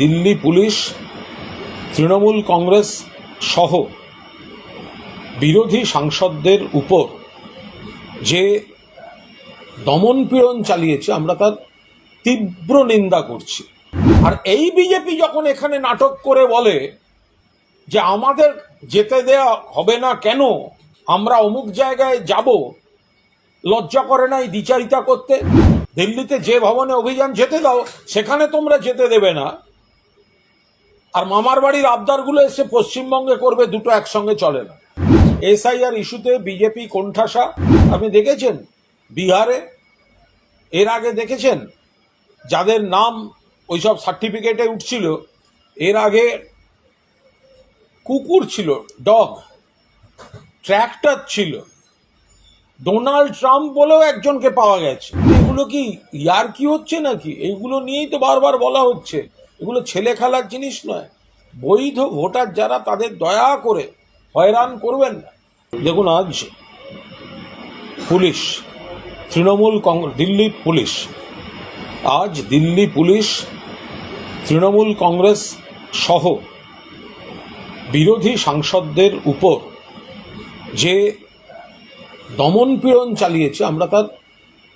Delhi police, Trinamool Congress সহ বিরোধী সাংসদদের উপর যে দমনপীড়ন চালিয়েছে, আমরা তার তীব্র নিন্দা করছি। আর এই বিজেপি যখন এখানে নাটক করে বলে যে আমাদের যেতে দেয়া হবে না কেন, আমরা অমুক জায়গায় যাব, লজ্জা করে না এই দ্বিচারিতা করতে, দিল্লিতে যে ভবনে অভিযান যেতে দাও, সেখানে তোমরা যেতে দেবে না। আর মামার বাড়ির আবদারগুলো এসে পশ্চিমবঙ্গে করবে দুটো একসঙ্গে চলে না। এসআইআর ইস্যুতে বিজেপি কোণঠাসা। আপনি দেখেছেন? বিহারে? এর আগে দেখেছেন? যাদের নাম ওইসব সার্টিফিকেটে উঠছিল, এর আগে কুকুর ছিল, ডগ, ট্র্যাক্টর ছিল। ডোনাল্ড ট্রাম্প বলেও একজনকে পাওয়া গেছে। এগুলো কি ইয়ার কি হচ্ছে নাকি? এইগুলো নিয়েই তো বারবার বলা হচ্ছে। এগুলো ছেলে খেলার জিনিস নয়। বৈধ ভোটার যারা তাদের দয়া করে হয়রান করবেন না। দেখুন আজ পুলিশ, তৃণমূল কংগ্রেস দিল্লি পুলিশ, আজ দিল্লি পুলিশ, তৃণমূল কংগ্রেস সহ বিরোধী সাংসদদের উপর যে দমনপীড়ন চালিয়েছে, আমরা তার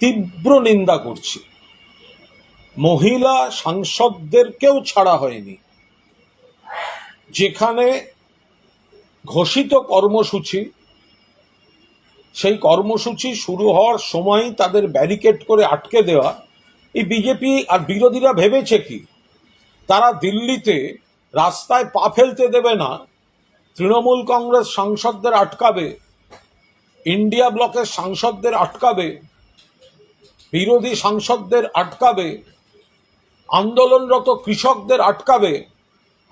তীব্র নিন্দা করছি। মহিলা সাংসদদেরকেও ছাড়া হয়নি। যেখানে ঘোষিত কর্মসূচি, সেই কর্মসূচি শুরু হওয়ার সময় তাদের ব্যারিকেড করে আটকে দেওয়া। এই বিজেপি আর বিরোধীরা ভেবেছে কি, তারা দিল্লিতে রাস্তায় পা ফেলতে দেবে না, তৃণমূল কংগ্রেস সাংসদদের আটকাবে, ইন্ডিয়া ব্লকের সাংসদদের আটকাবে, বিরোধী সাংসদদের আটকাবে আন্দোলনরত কৃষকদের আটকাবে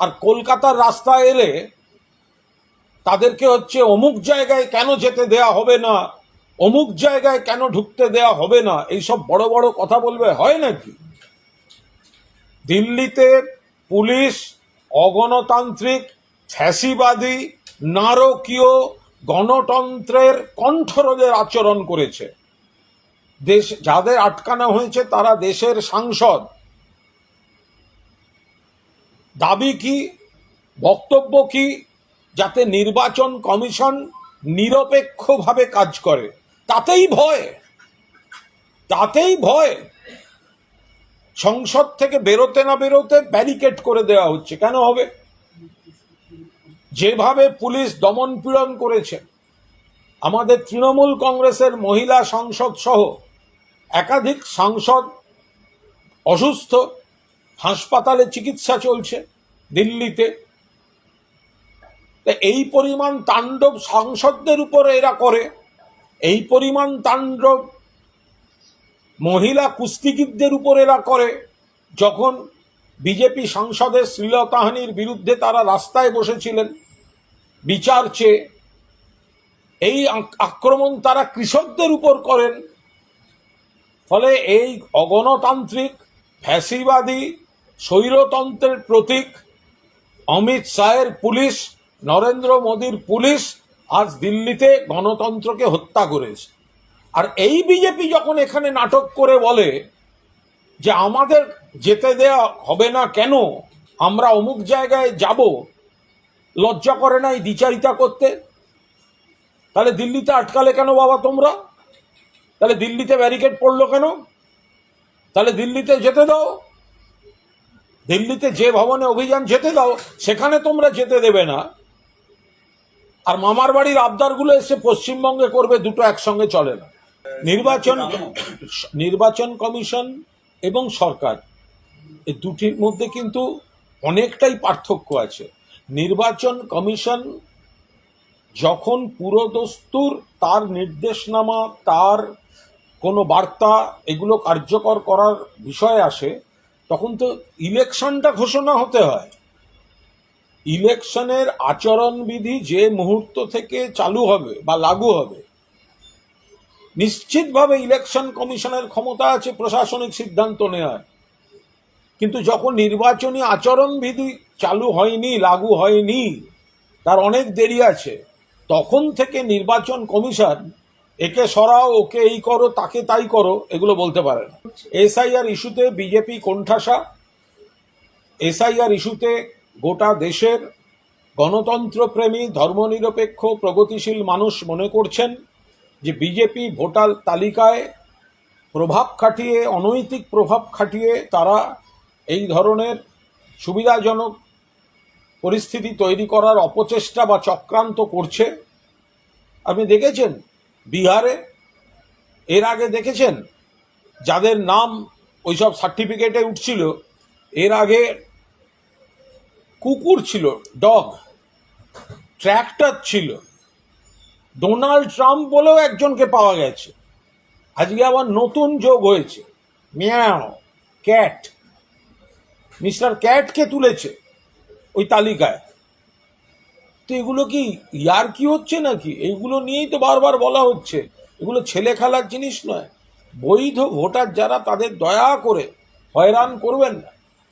আর কলকাতার রাস্তায় এলে তাদেরকে হচ্ছে অমুক জায়গায় কেন যেতে দেয়া হবে না, অমুক জায়গায় কেন ঢুকতে দেয়া হবে না, এইসব বড় বড় কথা বলবে, হয় নাকি? দিল্লিতে পুলিশ, অগণতান্ত্রিক, ফ্যাসিবাদী, নারকীয় গণতন্ত্রের কণ্ঠরোধের আচরণ করেছে। দেশ, যাদের আটকানো হয়েছে তারা দেশের সাংসদ। দাবি কি, বক্তব্য কি, যাতে নির্বাচন কমিশন নিরপেক্ষভাবে কাজ করে? তাতেই ভয়। তাতেই ভয়। সংসদ থেকে বেরোতে না বেরোতে ব্যারিকেড করে দেওয়া হচ্ছে। কেন হবে? যেভাবে পুলিশ দমন পীড়ন করেছে, আমাদের তৃণমূল কংগ্রেসের মহিলা সংসদ সহ একাধিক সাংসদ অসুস্থ হাসপাতালে চিকিৎসা চলছে, দিল্লিতে। এই পরিমাণ তাণ্ডব সাংসদদের উপরে এরা করে, এই পরিমাণ তাণ্ডব মহিলা কুস্তিগীরদের উপর এরা করে, যখন বিজেপি সাংসদের শ্লীলতাহানির বিরুদ্ধে তারা রাস্তায় বসেছিলেন, বিচার চেয়ে এই আক- আক্রমণ তারা কৃষকদের উপর করেন। ফলে এই অগণতান্ত্রিক ফ্যাসিবাদী স্বৈরতন্ত্রের প্রতীক অমিত শাহের পুলিশ, নরেন্দ্র মোদীর পুলিশ আজ দিল্লিতে গণতন্ত্রকে হত্যা করেছে। আর এই বিজেপি যখন এখানে নাটক করে বলে যে আমাদের যেতে দেয়া হবে না কেন, আমরা অমুক জায়গায় যাব, লজ্জা করে না এই দ্বিচারিতা করতে, তাহলে দিল্লিতে আটকালে কেন বাবা তোমরা? তাহলে দিল্লিতে ব্যারিকেড পড়ল কেন? তাহলে দিল্লিতে যেতে দাও। দিল্লিতে যে ভবনে অভিযান যেতে দাও, সেখানে তোমরা যেতে দেবে না। আর মামার বাড়ির আবদারগুলো এসে পশ্চিমবঙ্গে করবে, দুটো একসঙ্গে চলে না। নির্বাচন নির্বাচন কমিশন এবং সরকার, এই দুটির মধ্যে কিন্তু অনেকটাই পার্থক্য আছে। নির্বাচন কমিশন যখন পুরোদস্তুর, তার নির্দেশনামা, তার কোনো বার্তা, এগুলো কার্যকর করার বিষয় আসে তখন তো ইলেকশনটা ঘোষণা হতে হয়। ইলেকশনের আচরণবিধি যে মুহূর্ত থেকে চালু হবে বা লাগু হবে, নিশ্চিতভাবে ইলেকশন কমিশনের ক্ষমতা আছে প্রশাসনিক সিদ্ধান্ত নেওয়ার কিন্তু যখন নির্বাচনী আচরণবিধি চালু হয়নি, লাগু হয়নি, তার অনেক দেরি আছে, তখন থেকে নির্বাচন কমিশন একে সরাও, ওকে এই করো, তাকে তাই করো, এগুলো বলতে পারে না। এসআইআর ইস্যুতে বিজেপি কোণঠাসা, এসআইআর ইস্যুতে গোটা দেশের গণতন্ত্রপ্রেমী, ধর্মনিরপেক্ষ, প্রগতিশীল মানুষ মনে করছেন যে বিজেপি ভোটার তালিকায় প্রভাব খাটিয়ে, অনৈতিক প্রভাব খাটিয়ে তারা এই ধরনের সুবিধাজনক পরিস্থিতি তৈরি করার অপচেষ্টা বা চক্রান্ত করছে। আপনি দেখেছেন বিহারে? এর আগে দেখেছেন? যাদের নাম ওইসব সার্টিফিকেটে উঠছিল, এর আগে কুকুর ছিল, ডগ, ট্র্যাক্টর ছিল। ডোনাল্ড ট্রাম্প বলেও একজনকে পাওয়া গেছে। আজকে আবার নতুন যোগ হয়েছে। Miao, cat. মিস্টার ক্যাটকে তুলেছে ওই তালিকায়। তো এগুলো কি ইয়ার কি হচ্ছে নাকি? এইগুলো নিয়েই তো বারবার বলা হচ্ছে। এগুলো ছেলে খেলার জিনিস নয়। বৈধ ভোটার যারা তাদের দয়া করে হয়রান করবেন না।